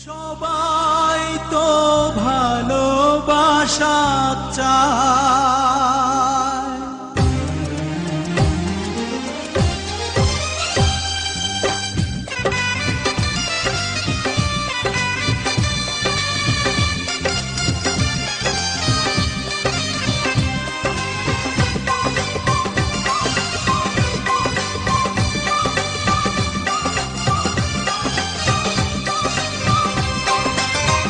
সবাই তো ভালোবাসা চায়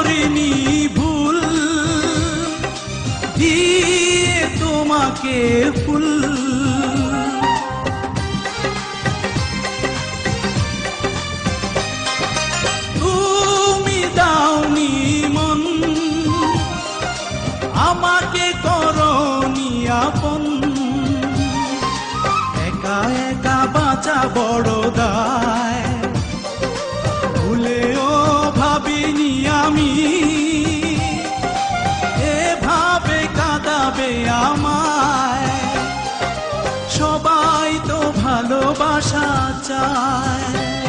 করিনি ভুল। দিয়ে তোমাকে ফুল আশা চায়